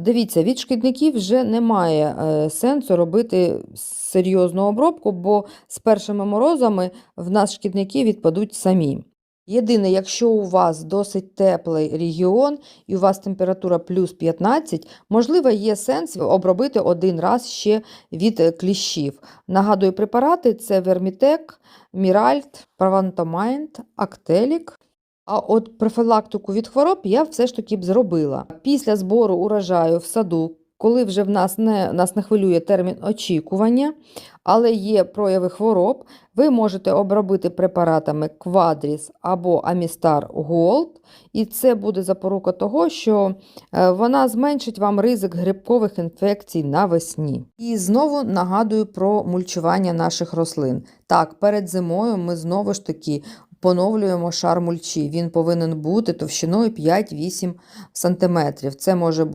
Дивіться, від шкідників вже немає е, сенсу робити серйозну обробку, бо з першими морозами в нас шкідники відпадуть самі. Єдине, якщо у вас досить теплий регіон і у вас температура плюс 15, можливо, є сенс обробити один раз ще від е, кліщів. Нагадую, препарати це Вермітек, Міральт, Правантомайнд, Актелік. А от профілактику від хвороб я все ж таки б зробила. Після збору урожаю в саду, коли вже в нас не, нас не хвилює термін очікування, але є прояви хвороб, ви можете обробити препаратами Quadris або Amistar Gold, і це буде запорука того, що е, вона зменшить вам ризик грибкових інфекцій навесні. І знову нагадую про мульчування наших рослин. Так, перед зимою ми знову ж таки поновлюємо шар мульчі. Він повинен бути товщиною 5-8 см. Це може